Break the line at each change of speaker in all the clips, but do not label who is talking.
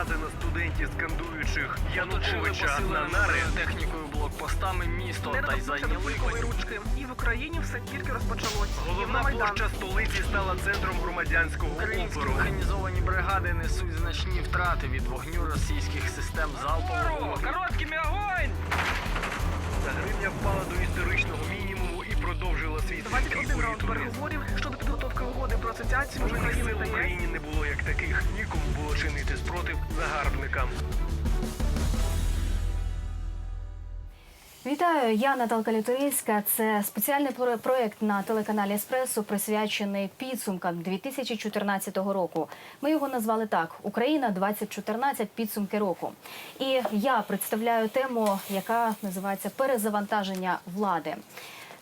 наради на студентів, скандуючих Януковича на нари.
технікою блокпостами місто та й зайняли
ручки. І в Україні все тільки розпочалось.
Головна площа столиці стала центром громадянського
Українські
опору.
механізовані бригади несуть значні втрати від вогню російських систем залпового вогню.
Короткими огонь!
Гривня впала до історичного і продовжила свій
21
стрімкий
раунд переговорів щодо підготовки угоди про асоціацію між Україною
в
та ЄС.
Україні не було як таких. Нікому було чинити спротив загарбникам.
Вітаю, я Наталка Лютовійська. Це спеціальний про- проект на телеканалі Еспресо, присвячений підсумкам 2014 року. Ми його назвали так: Україна 2014 підсумки року. І я представляю тему, яка називається перезавантаження влади.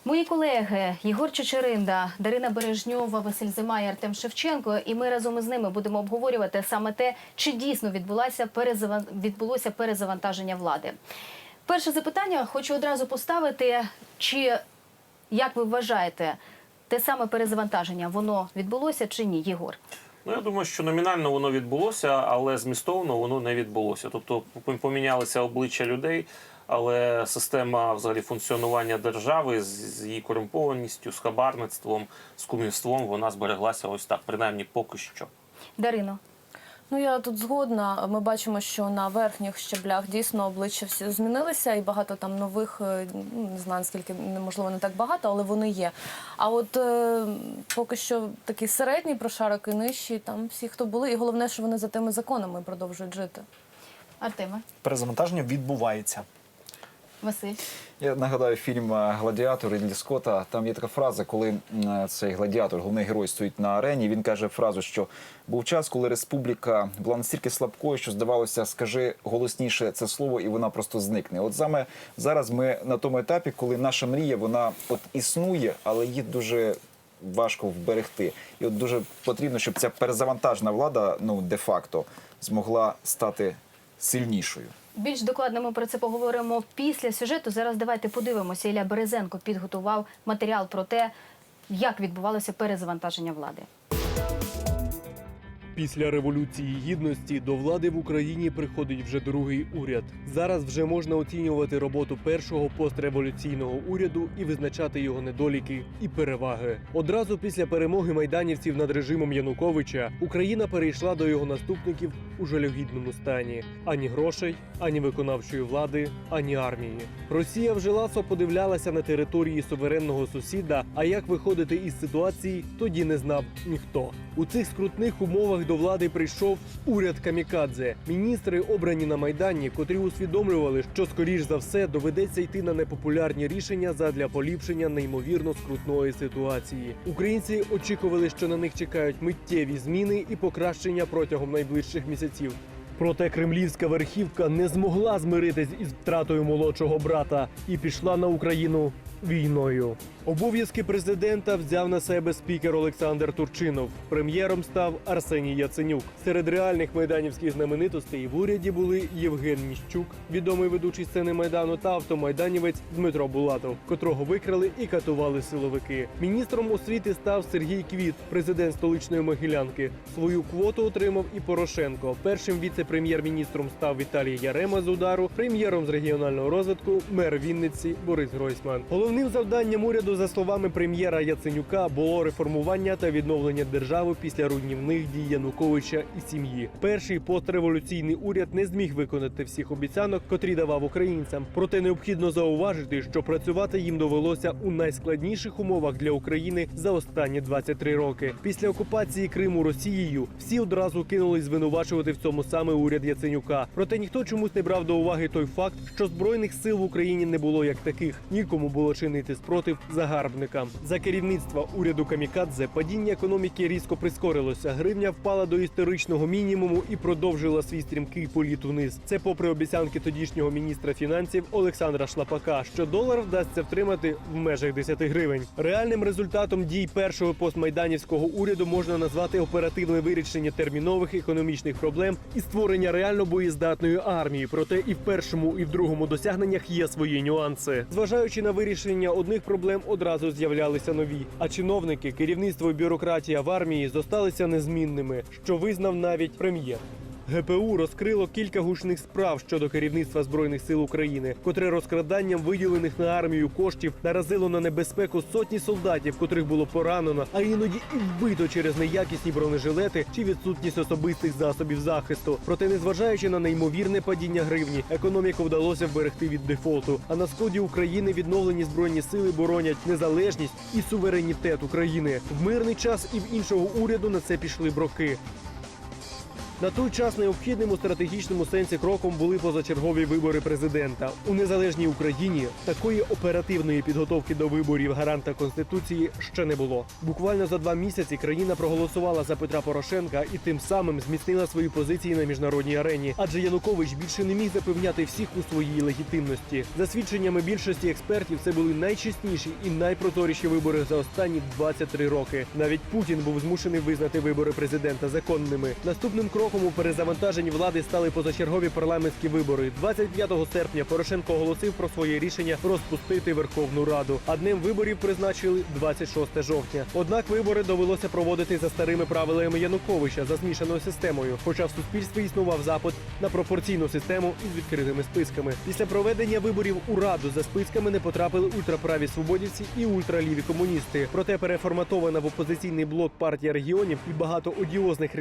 Мої колеги Єгор Чечеринда, Дарина Бережньова, Василь Зима і Артем Шевченко. І ми разом із ними будемо обговорювати саме те, чи дійсно відбулося відбулося перезавантаження влади. Перше запитання хочу одразу поставити: чи як ви вважаєте, те саме перезавантаження воно відбулося чи ні, Єгор?
Ну, я думаю, що номінально воно відбулося, але змістовно воно не відбулося. Тобто помінялися обличчя людей, але система взагалі функціонування держави з, з її корумпованістю, з хабарництвом, з кумівством, вона збереглася ось так, принаймні поки що.
Дарино.
Ну я тут згодна. Ми бачимо, що на верхніх щаблях дійсно обличчя всі змінилися, і багато там нових, е, ну не знаю наскільки можливо не так багато, але вони є. А от е, поки що такий середній прошарок і нижчий, там всі, хто були, і головне, що вони за тими законами продовжують жити.
Артеме,
перезавантаження відбувається.
Василь.
Я нагадаю фільм е, Гладіатор Рідлі Скотта. Там є така фраза, коли цей гладіатор, головний герой, стоїть на арені. Він каже фразу, що був час, коли республіка була настільки слабкою, що здавалося, скажи голосніше це слово, і вона просто зникне. От саме зараз ми на тому етапі, коли наша мрія вона от існує, але її дуже важко вберегти. І от дуже потрібно, щоб ця перезавантажена влада, ну де-факто, змогла стати сильнішою.
Більш докладно ми про це поговоримо після сюжету. Зараз давайте подивимося. Ілля Березенко підготував матеріал про те, як відбувалося перезавантаження влади.
Після революції гідності до влади в Україні приходить вже другий уряд. Зараз вже можна оцінювати роботу першого постреволюційного уряду і визначати його недоліки і переваги. Одразу після перемоги майданівців над режимом Януковича Україна перейшла до його наступників у жалюгідному стані: ані грошей, ані виконавчої влади, ані армії. Росія вже ласо подивлялася на території суверенного сусіда. А як виходити із ситуації, тоді не знав ніхто. У цих скрутних умовах до влади прийшов уряд Камікадзе. Міністри обрані на майдані, котрі усвідомлювали, що скоріш за все доведеться йти на непопулярні рішення задля поліпшення неймовірно скрутної ситуації. Українці очікували, що на них чекають миттєві зміни і покращення протягом найближчих місяців. Проте кремлівська верхівка не змогла змиритись із втратою молодшого брата і пішла на Україну війною. Обов'язки президента взяв на себе спікер Олександр Турчинов. Прем'єром став Арсеній Яценюк. Серед реальних майданівських знаменитостей в уряді були Євген Міщук, відомий ведучий сцени майдану, та автомайданівець Дмитро Булатов, котрого викрали і катували силовики. Міністром освіти став Сергій Квіт, президент столичної Могилянки. Свою квоту отримав і Порошенко. Першим віце-прем'єр-міністром став Віталій Ярема з удару, прем'єром з регіонального розвитку мер Вінниці Борис Гройсман. Головним завданням уряду, за словами прем'єра Яценюка, було реформування та відновлення держави після руйнівних дій Януковича і сім'ї. Перший постреволюційний уряд не зміг виконати всіх обіцянок, котрі давав українцям. Проте необхідно зауважити, що працювати їм довелося у найскладніших умовах для України за останні 23 роки. Після окупації Криму Росією всі одразу кинулись звинувачувати в цьому саме уряд Яценюка. Проте ніхто чомусь не брав до уваги той факт, що збройних сил в Україні не було як таких. Нікому було чинити спротив загарбникам. За керівництва уряду Камікадзе падіння економіки різко прискорилося. Гривня впала до історичного мінімуму і продовжила свій стрімкий політ униз. Це попри обіцянки тодішнього міністра фінансів Олександра Шлапака, що долар вдасться втримати в межах 10 гривень. Реальним результатом дій першого постмайданівського уряду можна назвати оперативне вирішення термінових економічних проблем і створення реально боєздатної армії. Проте і в першому, і в другому досягненнях є свої нюанси. Зважаючи на вирішення одних проблем, одразу з'являлися нові. А чиновники, керівництво і бюрократія в армії зосталися незмінними, що визнав навіть прем'єр. ГПУ розкрило кілька гучних справ щодо керівництва збройних сил України, котре розкраданням виділених на армію коштів наразило на небезпеку сотні солдатів, котрих було поранено, а іноді і вбито через неякісні бронежилети чи відсутність особистих засобів захисту. Проте, незважаючи на неймовірне падіння гривні, економіку вдалося вберегти від дефолту. А на сході України відновлені збройні сили боронять незалежність і суверенітет України. В мирний час і в іншого уряду на це пішли броки. На той час необхідним у стратегічному сенсі кроком були позачергові вибори президента у незалежній Україні. Такої оперативної підготовки до виборів гаранта конституції ще не було. Буквально за два місяці країна проголосувала за Петра Порошенка і тим самим зміцнила свої позиції на міжнародній арені. Адже Янукович більше не міг запевняти всіх у своїй легітимності. За свідченнями більшості експертів, це були найчесніші і найпроторіші вибори за останні 23 роки. Навіть Путін був змушений визнати вибори президента законними. Наступним кроком у перезавантаженні влади стали позачергові парламентські вибори. 25 серпня Порошенко оголосив про своє рішення розпустити Верховну Раду. А днем виборів призначили 26 жовтня. Однак вибори довелося проводити за старими правилами Януковича за змішаною системою. Хоча в суспільстві існував запит на пропорційну систему із відкритими списками. Після проведення виборів у раду за списками не потрапили ультраправі свободівці і ультраліві комуністи. Проте переформатована в опозиційний блок партія регіонів і багато одіозних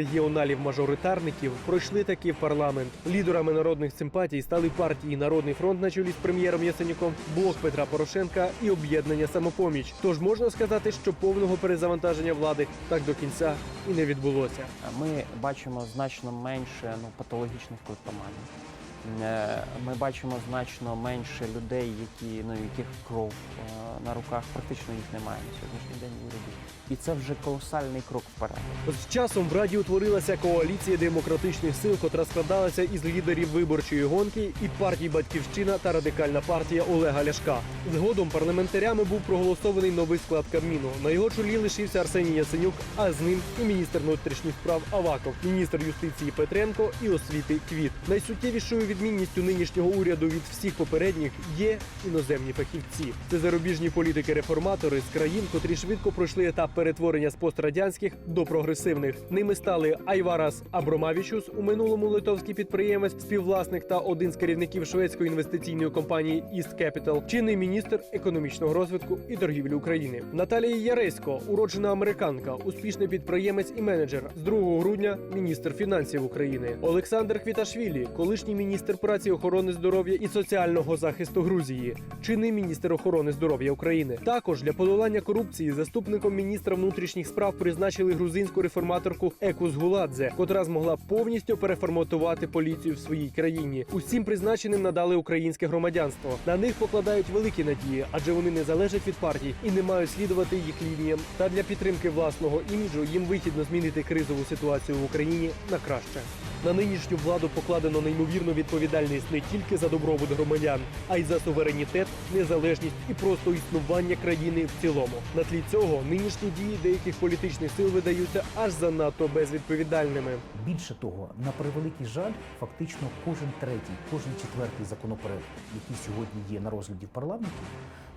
регіоналів-мажоритарників пройшли таки в парламент. Лідерами народних симпатій стали партії Народний фронт на чолі з прем'єром Ясенюком, блок Петра Порошенка і об'єднання самопоміч. Тож можна сказати, що повного перезавантаження влади так до кінця і не відбулося.
Ми бачимо значно менше ну, патологічних клептоманів. Е, Ми бачимо значно менше людей, які, ну, яких кров е, на руках практично їх немає на сьогоднішній день уряді. І це вже колосальний крок вперед.
З часом в Раді утворилася коаліція демократичних сил, котра складалася із лідерів виборчої гонки і партій Батьківщина та радикальна партія Олега Ляшка. Згодом парламентарями був проголосований новий склад Кабміну. На його чолі лишився Арсеній Ясенюк, а з ним і міністр внутрішніх справ Аваков, міністр юстиції Петренко і освіти Квіт. Найсуттєвішою відмінністю нинішнього уряду від всіх попередніх є іноземні фахівці. Це зарубіжні політики-реформатори з країн, котрі швидко пройшли етап перетворення з пострадянських до прогресивних. Ними стали Айварас Абромавічус, у минулому литовський підприємець, співвласник та один з керівників шведської інвестиційної компанії East Capital, чинний міністр економічного розвитку і торгівлі України. Наталія Яресько, уроджена американка, успішний підприємець і менеджер. З 2 грудня міністр фінансів України. Олександр Хвіташвілі, колишній міністр праці, охорони здоров'я і соціального захисту Грузії, чинний міністр охорони здоров'я України. Також для подолання корупції заступником міністра внутрішніх справ призначили грузинську реформаторку Екус Гуладзе, котра змогла повністю переформатувати поліцію в своїй країні. Усім призначеним надали українське громадянство. На них покладають великі надії, адже вони не залежать від партій і не мають слідувати їх лініям. Та для підтримки власного іміджу їм вигідно змінити кризову ситуацію в Україні на краще. На нинішню владу покладено неймовірну відповідальність не тільки за добробут громадян, а й за суверенітет, незалежність і просто існування країни в цілому. На тлі цього нинішні дії деяких політичних сил видаються аж занадто безвідповідальними.
Більше того, на превеликий жаль, фактично кожен третій, кожен четвертий законопроект, який сьогодні є на розгляді в парламенті,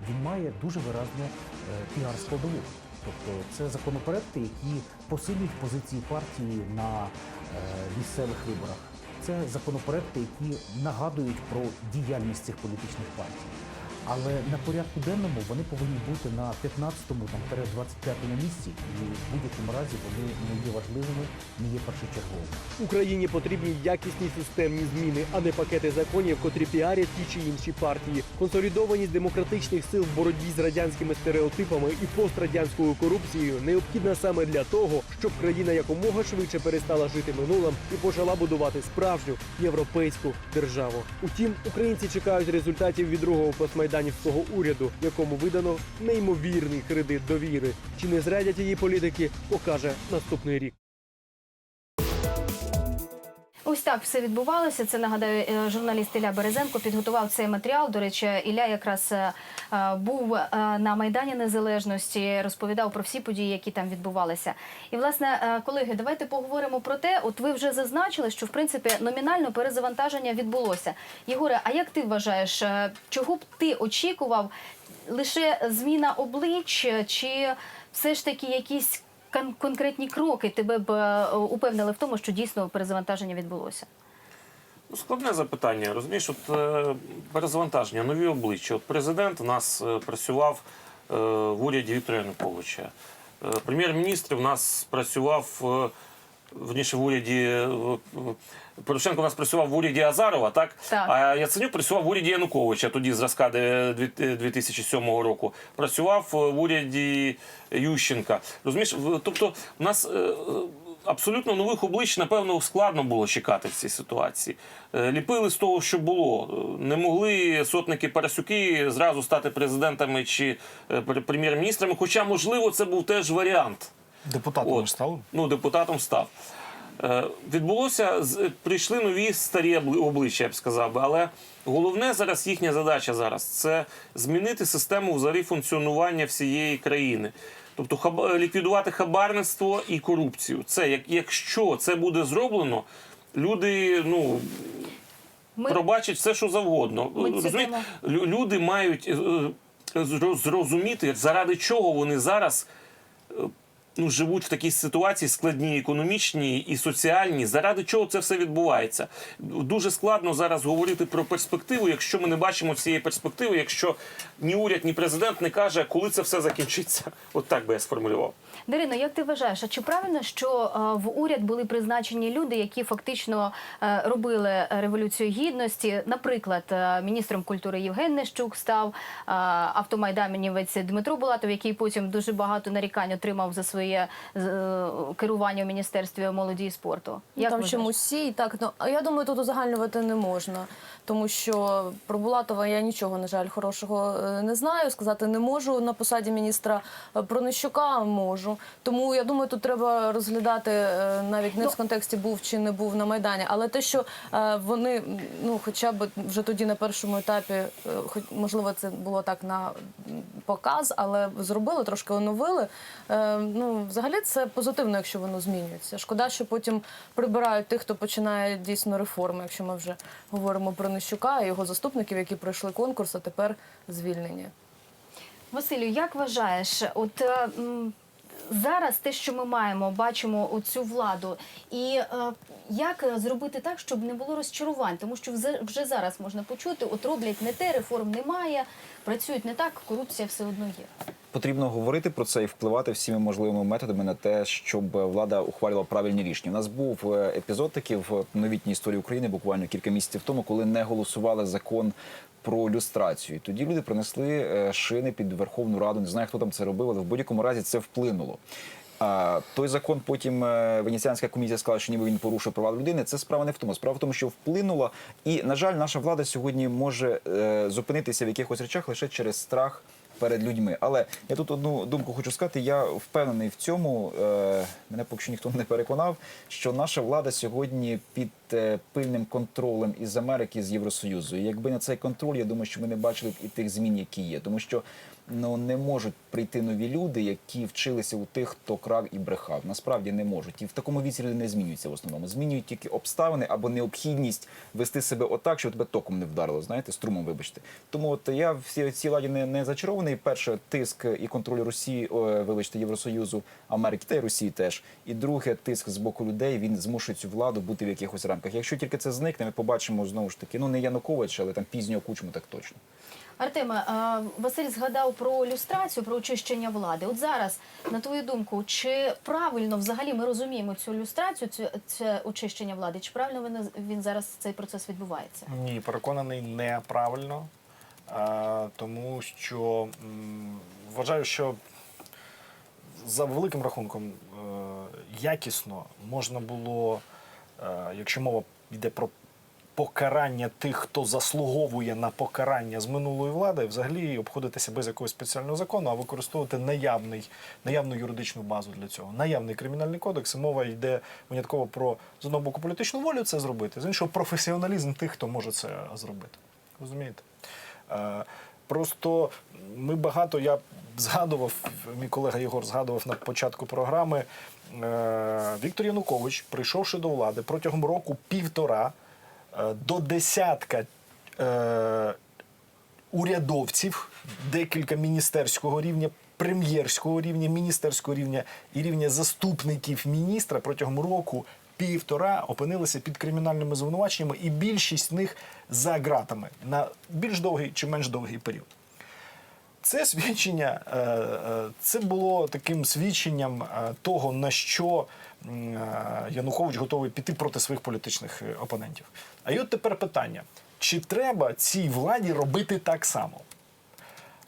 він має дуже виразну е, піар-складову. Тобто це законопроекти, які посилюють позиції партії на місцевих виборах. Це законопроекти, які нагадують про діяльність цих політичних партій. Але на порядку денному вони повинні бути на 15-му там 25-му місці, і в будь-якому разі вони не є важливими, не є першочерговими.
Україні потрібні якісні системні зміни, а не пакети законів, котрі піарять ті чи інші партії. Консолідованість демократичних сил в боротьбі з радянськими стереотипами і пострадянською корупцією необхідна саме для того, щоб країна якомога швидше перестала жити минулим і почала будувати справжню європейську державу. Утім, українці чекають результатів від другого постмайданівського уряду, якому видано неймовірний кредит довіри. Чи не зрадять її політики, покаже наступний рік.
Ось так все відбувалося. Це нагадаю, е, журналіст Ілля Березенко підготував цей матеріал. До речі, Ілля якраз е, е, був на майдані Незалежності, розповідав про всі події, які там відбувалися. І власне, колеги, давайте поговоримо про те. От ви вже зазначили, що в принципі номінально перезавантаження відбулося. Єгоре, а як ти вважаєш, чого б ти очікував? Лише зміна облич, чи все ж таки якісь кон- конкретні кроки тебе б е, упевнили в тому, що дійсно перезавантаження відбулося?
Ну, складне запитання. Розумієш, от е, перезавантаження, нові обличчя. От президент у нас е, працював в уряді Віктора Януковича. Прем'єр-міністр у нас працював. Верніше в уряді Порошенко у нас працював в уряді Азарова, так?
Так.
А Яценюк працював в уряді Януковича, тоді зразка 2007 року. Працював е, в уряді Ющенка. Розумієш, в- тобто у нас е, е, абсолютно нових облич, напевно, складно було чекати в цій ситуації. Е, Ліпили з того, що було. Е, Не могли сотники Парасюки зразу стати президентами чи е, прем'єр-міністрами, хоча, можливо, це був теж варіант.
Депутатом
От.
став.
Ну, депутатом став. Е, відбулося, прийшли нові старі обли- обличчя, я б сказав би. Але головне зараз їхня задача зараз це змінити систему взагалі функціонування всієї країни. Тобто хаба- ліквідувати хабарництво і корупцію. Це як, якщо це буде зроблено, люди ну,
Ми
пробачать все, що завгодно.
Ми
Розумієте, люди мають е, е, зро- зрозуміти, заради чого вони зараз. Ну, живуть в такій ситуації складній, економічній і соціальній. Заради чого це все відбувається? Дуже складно зараз говорити про перспективу, якщо ми не бачимо цієї перспективи, якщо ні уряд, ні президент не каже, коли це все закінчиться. От так би я сформулював.
Дарино, як ти вважаєш, а чи правильно, що е, в уряд були призначені люди, які фактично е, робили революцію гідності? Наприклад, е, міністром культури Євген Нещук став автомайданівець Дмитро Булатов, який потім дуже багато нарікань отримав за своє е, керування у міністерстві молоді і спорту.
Ну,
Як
там чомусь всі, так ну а я думаю, тут узагальнювати не можна, тому що про Булатова я нічого на жаль хорошого е, не знаю. Сказати не можу на посаді міністра Е, про Нещука можу. Тому я думаю, тут треба розглядати навіть не в контексті був чи не був на майдані, але те, що вони ну, хоча б вже тоді на першому етапі, хоч можливо, це було так на показ, але зробили трошки оновили. Е, Ну, взагалі це позитивно, якщо воно змінюється. Шкода, що потім прибирають тих, хто починає дійсно реформи, якщо ми вже говоримо про Нищука і його заступників, які пройшли конкурс, а тепер звільнені.
Василю, як вважаєш, от е, м, зараз те, що ми маємо, бачимо оцю владу, і е, як зробити так, щоб не було розчарувань? Тому що вже зараз можна почути, от роблять не те, реформ немає, працюють не так, корупція все одно є.
Потрібно говорити про це і впливати всіми можливими методами на те, щоб влада ухвалювала правильні рішення. У нас був е, епізод такий в новітній історії України, буквально кілька місяців тому, коли не голосували закон. Про люстрацію. Тоді люди принесли е, шини під Верховну Раду. Не знаю, хто там це робив, але в будь-якому разі це вплинуло. А той закон потім е, Венеціанська комісія сказала, що ніби він порушив права людини. Це справа не в тому. Справа в тому, що вплинуло. І, на жаль, наша влада сьогодні може е, зупинитися в якихось речах лише через страх перед людьми. Але я тут одну думку хочу сказати. Я впевнений в цьому. Е, мене поки що ніхто не переконав, що наша влада сьогодні під пильним контролем із Америки з Євросоюзу. І якби не цей контроль, я думаю, що ми не бачили б і тих змін, які є, тому що ну не можуть прийти нові люди, які вчилися у тих, хто крав і брехав. Насправді не можуть. І в такому віці люди не змінюються в основному. Змінюють тільки обставини або необхідність вести себе отак, щоб тебе током не вдарило. Знаєте, струмом, вибачте. Тому от я всі цій ладі не, не зачарований. Перше, тиск і контроль Росії, о, вибачте, Євросоюзу, Америки та й Росії теж. І друге, тиск з боку людей. Він змушує цю владу бути в якихось рамках. Якщо тільки це зникне, ми побачимо знову ж таки, ну не Янукович, але там пізнього кучму, так точно.
Артеме, Василь згадав про люстрацію, про очищення влади. От зараз, на твою думку, чи правильно взагалі ми розуміємо цю люстрацію, цю це очищення влади? Чи правильно він, він зараз цей процес відбувається?
Ні, переконаний неправильно, тому що вважаю, що за великим рахунком е, якісно можна було, е, якщо мова йде про покарання тих, хто заслуговує на покарання з минулої влади, взагалі обходитися без якогось спеціального закону, а використовувати наявний, наявну юридичну базу для цього. Наявний кримінальний кодекс. Мова йде винятково про з одного боку політичну волю це зробити, з іншого професіоналізм тих, хто може це зробити. Розумієте? Е, Просто ми багато, я згадував, мій колега Єгор згадував на початку програми. е, Віктор Янукович, прийшовши до влади протягом року півтора до десятка е, урядовців, декілька міністерського рівня прем'єрського рівня, міністерського рівня і рівня заступників міністра протягом року півтора опинилися під кримінальними звинуваченнями, і більшість з них за ґратами на більш довгий чи менш довгий період. Це свідчення, е, е, це було таким свідченням е, того, на що Янукович готовий піти проти своїх політичних опонентів. А і от тепер питання: чи треба цій владі робити так само?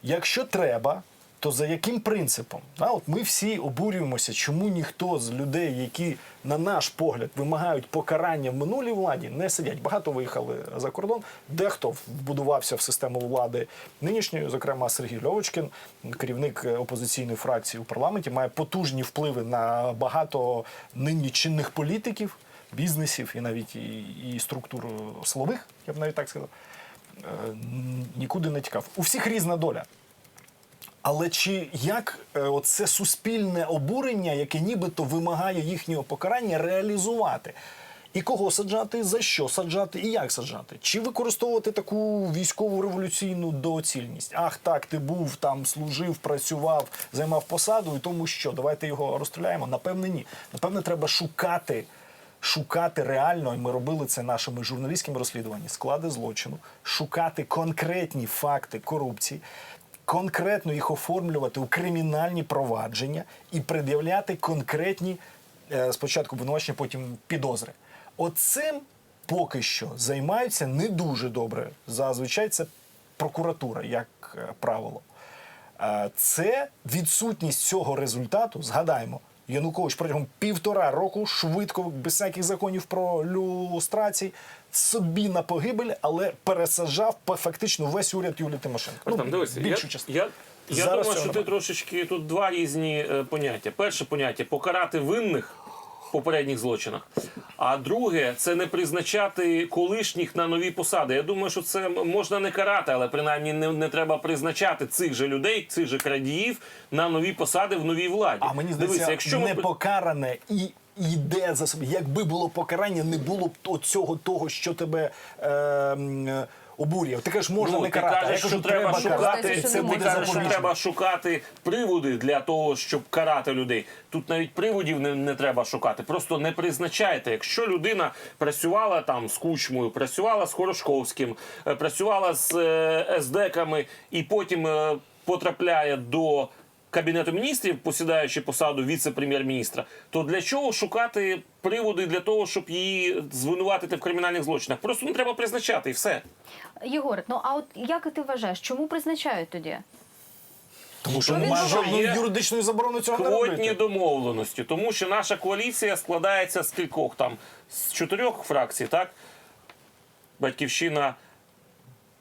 Якщо треба, то за яким принципом? Да, от ми всі обурюємося, чому ніхто з людей, які, на наш погляд, вимагають покарання в минулій владі, не сидять. Багато виїхали за кордон, дехто вбудувався в систему влади нинішньої, зокрема Сергій Льовочкін, керівник е, опозиційної фракції у парламенті, має потужні впливи на багато нині чинних політиків, бізнесів і навіть і, і структур е, силових, я б навіть так сказав. Е, Нікуди не тікав. У всіх різна доля. Але чи як е, оце суспільне обурення, яке нібито вимагає їхнього покарання, реалізувати? І кого саджати, за що саджати і як саджати? Чи використовувати таку військову революційну доцільність? Ах, так, ти був там, служив, працював, займав посаду, і тому що давайте його розстріляємо? Напевне, ні. Напевне, треба шукати. Шукати реально, і ми робили це нашими журналістськими розслідуваннями, склади злочину, шукати конкретні факти корупції, конкретно їх оформлювати у кримінальні провадження і пред'являти конкретні е, спочатку обвинувачення, потім підозри. Оцим поки що займаються не дуже добре. Зазвичай це прокуратура, як е, правило. Е, Це відсутність цього результату. Згадаємо, Янукович протягом півтора року швидко, без всяких законів про люстрації, собі на погибель, але пересаджав фактично весь уряд Юлії Тимошенко. Ну,
Артем, дивися,
більшу
я,
частину.
я, я
Зараз
думаю, що ти трошечки тут два різні е, поняття. Перше поняття покарати винних попередніх злочинах. А друге це не призначати колишніх на нові посади. Я думаю, що це можна не карати, але принаймні не, не треба призначати цих же людей, цих же крадіїв на нові посади в новій владі.
А мені здається,
Дивися, якщо
не покаране і йде за собі. Якби було покарання, не було б оцього того, що тебе е, е, обурює. Ти кажеш, можна
ну,
не карати. Ти
кажеш,
кажу,
що треба шукати,
це
ти
буде
кажеш, що треба шукати приводи для того, щоб карати людей. Тут навіть приводів не, не треба шукати. Просто не призначайте. Якщо людина працювала там з кучмою, працювала з Хорошковським, е, працювала з е, СДКами і потім е, потрапляє до. Кабінету міністрів, посідаючи посаду віце-прем'єр-міністра, то для чого шукати приводи для того, щоб її звинуватити в кримінальних злочинах? Просто не треба призначати і все.
Єгор, ну а от як ти вважаєш, чому призначають тоді?
Тому що
Що
немає жодної
є?
юридичної заборони цього не
Квотні
робити.
домовленості, тому що наша коаліція складається з кількох там з чотирьох фракцій, так? Батьківщина,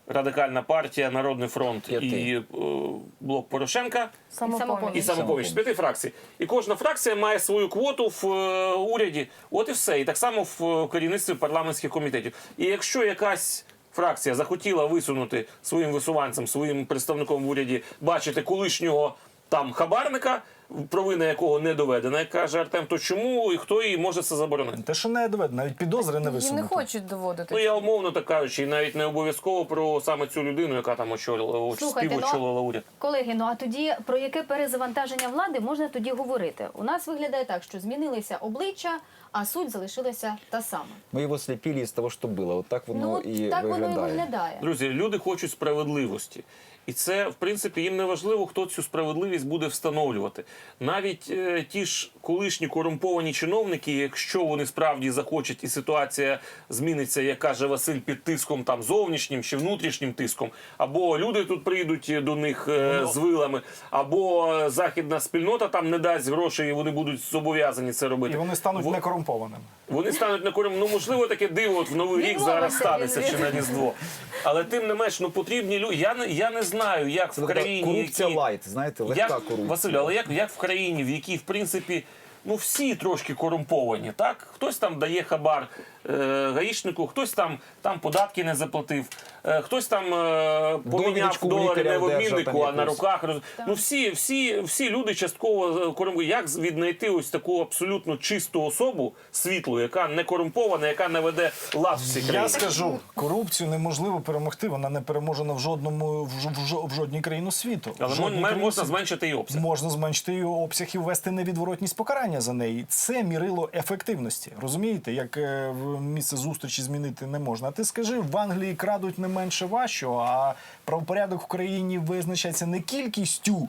Радикальна партія, Народний фронт
П'яти.
і е, блок Порошенка
Самопоміч.
і самопоміч. З п'яти фракцій. І кожна фракція має свою квоту в е, уряді. От і все. І так само в е, керівництві парламентських комітетів. І якщо якась фракція захотіла висунути своїм висуванцем, своїм представником в уряді, бачити колишнього там хабарника, провина якого не доведена, як каже Артем, то чому і хто їй може це заборонити?
Те, що не доведено, навіть підозри не
Її
висунуто.
не хочуть доводити.
Ну я умовно так кажучи, і навіть не обов'язково про саме цю людину, яка там очолила
Слухайте, ну,
співочолила уряд.
Колеги, ну а тоді про яке перезавантаження влади можна тоді говорити? У нас виглядає так, що змінилися обличчя, а суть залишилася та сама.
Ми його сліпили із того, що було. От так воно
ну
і
так воно і
виглядає.
виглядає.
Друзі, люди хочуть справедливості. І це, в принципі, їм не важливо, хто цю справедливість буде встановлювати. Навіть е, ті ж колишні корумповані чиновники, якщо вони справді захочуть, і ситуація зміниться, як каже Василь, під тиском там зовнішнім чи внутрішнім тиском, або люди тут прийдуть до них е, з вилами, або західна спільнота там не дасть грошей, і вони будуть зобов'язані це робити.
І вони стануть
Во-
некорумпованими.
вони стануть на корм. Ну можливо, таке диво от в новий рік зараз станеться чи на різдво. Але тим не менш, ну потрібні люди. Я не я не знаю, як в
Це така
країні
корупція
які...
лайт, знаєте, легка
як,
корупція.
Василю, але як, як в країні, в якій в принципі. Ну, всі трошки корумповані, так? Хтось там дає хабар е, гаїшнику, хтось там, там податки не заплатив, Е, Хтось там е, поміняв долари не в обміннику, а на руках. роз- Ну всі, всі, всі люди частково е. Як віднайти ось таку абсолютно чисту особу, світлу, яка не корумпована, яка не веде лад в цій
Я скажу, корупцію неможливо перемогти. Вона не переможена в жодному в, в, в жодній країні світу.
Але
країні
можна зменшити її обсяг.
Можна зменшити її обсяг і ввести невідворотність покарання за неї. Це мірило ефективності. Розумієте, як е, місце зустрічі змінити не можна. А ти скажи, в Англії крадуть не менше важчого, а правопорядок в країні визначається не кількістю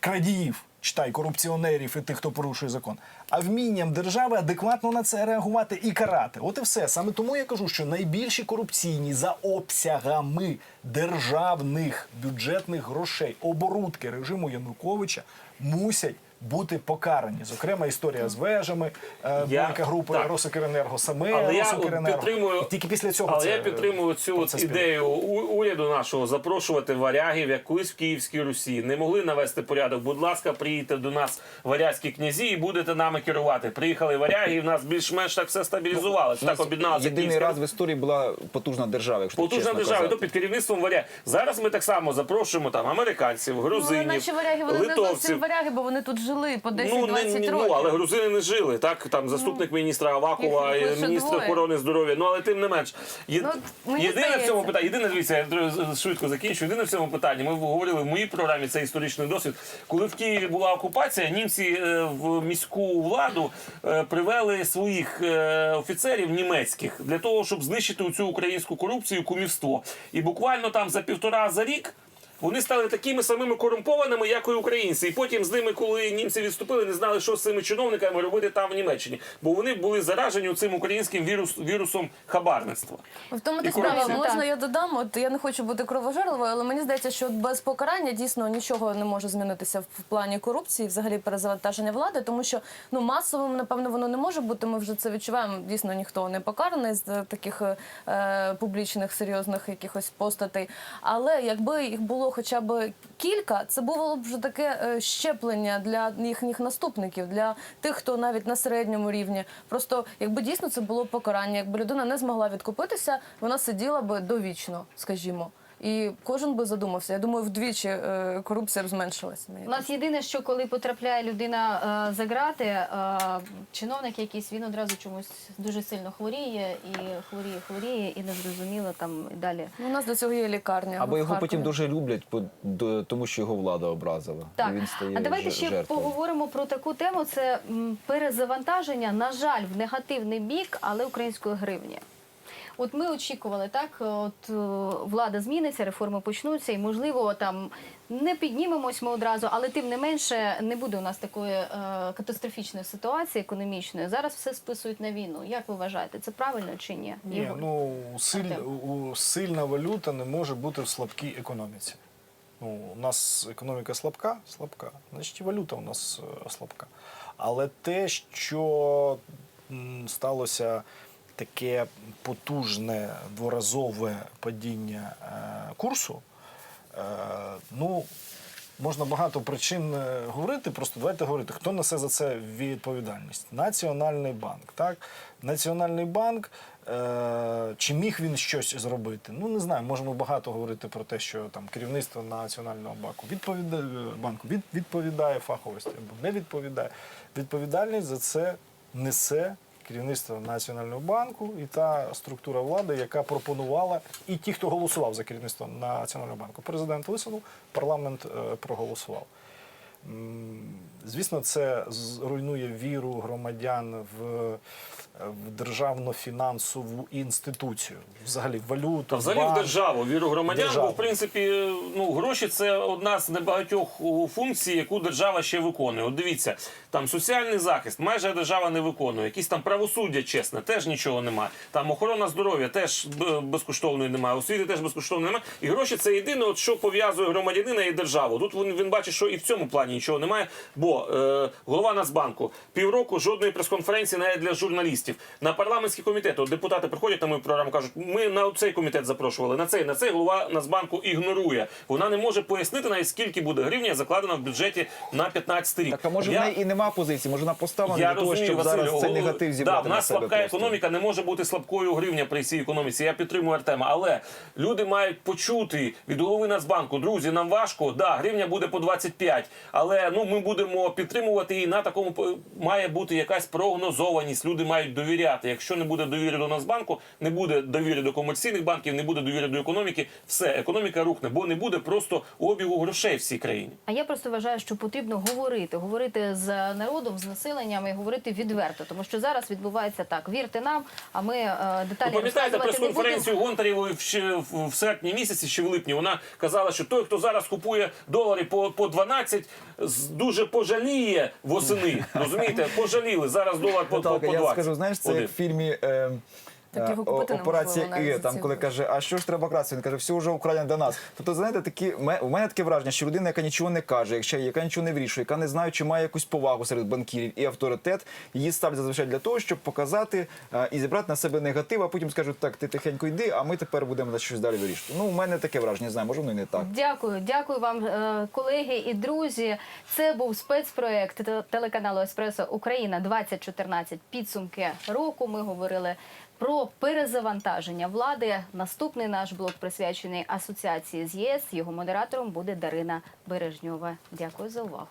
крадіїв, читай корупціонерів і тих, хто порушує закон, а вмінням держави адекватно на це реагувати і карати. От і все. Саме тому я кажу, що найбільші корупційні за обсягами державних бюджетних грошей оборудки режиму Януковича мусять. Бути покарані, зокрема, історія з вежами, е,
Я-
велика група
так.
Росокренерго, саме
Але я от підтримую,
тільки після цього
але
це,
я підтримую цю от ідею уряду нашого запрошувати варягів, як колись в Київській Русі. Не могли навести порядок. Будь ласка, приїдьте до нас варязькі князі і будете нами керувати. Приїхали варяги, і в нас більш-менш так все стабілізувалося. Так об'єдналася
Єдиний
Київська
раз в історії була потужна держава, якщо
Потужна
чесно
держава,
казати.
то під керівництвом варяг. Зараз ми так само запрошуємо там американців,
Ну, але наші варяги вони не зовсім варяги, бо вони тут жили по 10-20
Ну, не, не,
років.
ну, але грузини не жили. Так, там заступник міністра Авакова,
їх лише
міністр
двоє.
охорони здоров'я. Ну але тим не менш. Є,
Ну,
єдине в цьому питанні, єдине, дивіться, я швидко закінчу. Єдине в цьому питанні. Ми говорили в моїй програмі, це історичний досвід. Коли в Києві була окупація, німці е, в міську владу е, привели своїх е, офіцерів німецьких для того, щоб знищити цю українську корупцію, кумівство. І буквально там за півтора за рік. Вони стали такими самими корумпованими, як і українці. І потім з ними, коли німці відступили, не знали, що з цими чиновниками робити там в Німеччині. Бо вони були заражені цим українським вірус, вірусом хабарництва.
В тому ти справа, можна я додам? От я не хочу бути кровожерливою, але мені здається, що без покарання дійсно нічого не може змінитися в плані корупції, взагалі перезавантаження влади, тому що ну масовим, напевно, воно не може бути. Ми вже це відчуваємо. Дійсно, ніхто не покараний з е, таких е, публічних серйозних якихось постатей. Але якби їх було хоча б кілька, це було б вже таке е, щеплення для їхніх наступників, для тих, хто навіть на середньому рівні. Просто якби дійсно це було покарання, якби людина не змогла відкупитися, вона сиділа би довічно, скажімо. І кожен би задумався. Я думаю, вдвічі е, корупція б зменшилася. Мені
У нас єдине, що коли потрапляє людина е, за грати, е, чиновник якийсь він одразу чомусь дуже сильно хворіє і хворіє, хворіє, і не зрозуміло там і далі.
Ну, У нас до цього є лікарня.
Або його
Харкові.
потім дуже люблять, по- до- тому що його влада образила.
Так,
І він стає
а давайте
ж-
ще
жертвою.
поговоримо про таку тему. Це м, перезавантаження, на жаль, в негативний бік, але української гривні. От ми очікували, так от е, влада зміниться, реформи почнуться, і можливо там не піднімемось ми одразу, але тим не менше не буде у нас такої е, катастрофічної ситуації економічної. Зараз все списують на війну. Як ви вважаєте, це правильно чи ні?
Ні,
Ігор?
ну силь, у, сильна валюта не може бути в слабкій економіці. Ну, у нас економіка слабка, слабка, значить і валюта у нас е, слабка. Але те, що сталося таке потужне дворазове падіння е, курсу, е, ну, можна багато причин е, говорити. Просто давайте говорити, хто несе за це відповідальність. Національний банк. Так? Національний банк. Чи міг він щось зробити? Ну не знаю. Можемо багато говорити про те, що там керівництво національного банку відповідає банку від, відповідає фаховості або не відповідає. Відповідальність за це несе керівництво Національного банку і та структура влади, яка пропонувала, і ті, хто голосував за керівництво Національного банку. Президент висунув, парламент е, проголосував. Звісно, це зруйнує віру громадян в, в державну фінансову інституцію, взагалі в валюту,
Та взагалі
банк.
в державу, віру громадян,
Державу.
бо в принципі ну гроші це одна з небагатьох функцій, яку держава ще виконує. От дивіться, там соціальний захист майже держава не виконує. Якісь там правосуддя чесне, теж нічого немає. Там охорона здоров'я теж б- безкоштовної немає. Освіти теж безкоштовної немає. І гроші це єдине, от що пов'язує громадянина і державу. Тут він, він бачить, що і в цьому плані нічого немає. Бо е, голова Нацбанку півроку жодної прес-конференції навіть для журналістів. На парламентський комітет от депутати приходять на мою програму, кажуть, ми на цей комітет запрошували, на цей, на цей голова Нацбанку ігнорує. Вона не може пояснити навіть скільки буде гривня закладено в бюджеті на 15 рік.
Так а може
Я-
і нема позиції, може вона поставлена для того,
розумію,
щоб
Василю,
зараз цей негатив
да,
зібрати
в
на себе
слабка
просто.
економіка, не може бути слабкою гривня при цій економіці. Я підтримую Артема. Але люди мають почути від голови Нацбанку, друзі, нам важко. Да, гривня буде по 25, але ну ми будемо підтримувати її на такому має бути якась прогнозованість. Люди мають довіряти. Якщо не буде довіри до Нацбанку, не буде довіри до комерційних банків, не буде довіри до економіки. Все, економіка рухне, бо не буде просто обігу грошей в цій країні.
А я просто вважаю, що потрібно говорити, говорити з народом, з населенням і говорити відверто, тому що зараз відбувається так: вірте нам, а ми е, деталі
Ви пам'ятаєте
розказувати не будемо.
прес-конференцію Гонтарєвої в, ще в, серпні місяці, ще в липні? Вона казала, що той, хто зараз купує долари по, по 12, з- дуже пожаліє восени. Розумієте, пожаліли. Зараз долар по, по, по 20.
я скажу, знаєш, це
Один.
як в фільмі. Е,
Так
е,
його купити
о- Операція
неможливо навіть
І, там коли каже, а що ж треба красти? Він каже, все вже Україна до нас. Тобто, знаєте, такі у мене таке враження, що людина, яка нічого не каже, якщо яка нічого не вирішує, яка не знає, чи має якусь повагу серед банкірів і авторитет, її ставлять зазвичай для того, щоб показати е, і зібрати на себе негатив, а потім скажуть, так, ти тихенько йди, а ми тепер будемо щось далі вирішувати. Ну, у мене таке враження, не знаю, може воно і не так.
Дякую, дякую вам, е, колеги і друзі. Це був спецпроект телеканалу Еспресо Україна 2014 Підсумки року. Ми говорили про перезавантаження влади. Наступний наш блок присвячений асоціації з ЄС. Його модератором буде Дарина Бережньова. Дякую за увагу.